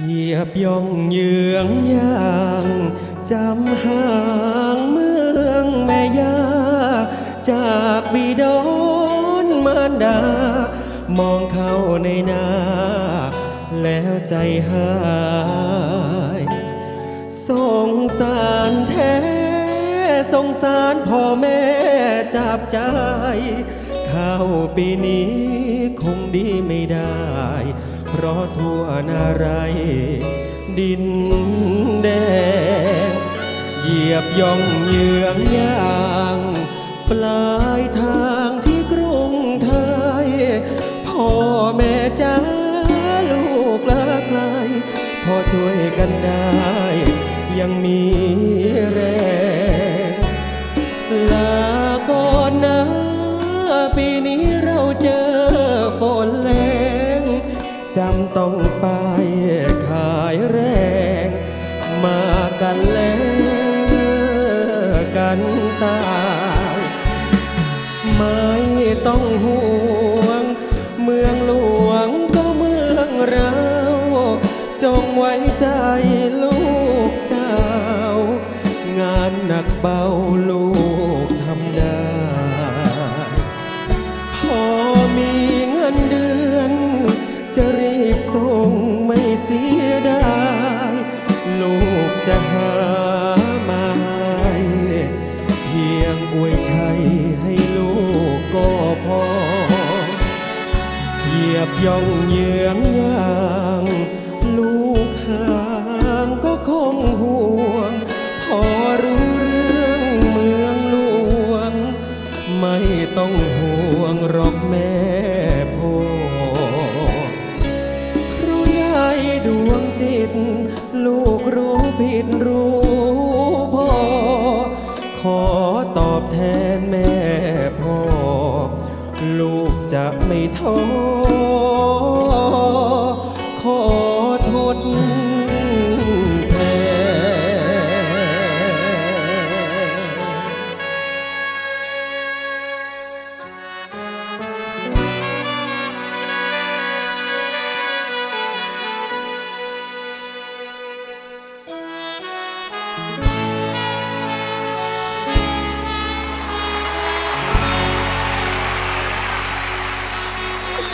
เหยียบย่องเยืองย่างจำห่างเมืองแม่ยา จากบิดอนมารดา มองเข้าในนาแล้วใจหายสงสารแท้สงสารพ่อแม่จับใจ เข้าปีนี้คงดีไม่ได้ ราะทั่วนาไร ดินแดง เหยียบย่องเยืองย่าง ปลายทางที่กรุงไทย พ่อแม่จ้าลูกละไกลพอช่วยกันได้ ยังมีแรง จำต้องไปขายแรง มากันแล้วกันตายไม่ต้องห่วง เมืองหลวงก็เมืองเรา จงไว้ใจลูกสาว งานหนักเบาลู ส่งไม่เสียดายลูกจะหามาเพียงอวยชัยให้ลูกก็พอ เหยียบย่องเยื้องย่างลูกห่างก็คงห่วง พอรู้เรื่องเมืองหลวง ไม่ต้องห่วงหรอกแม่ รู้ผิดรู้พอ ขอตอบแทนแม่พ่อ ลูกจะไม่ท้อ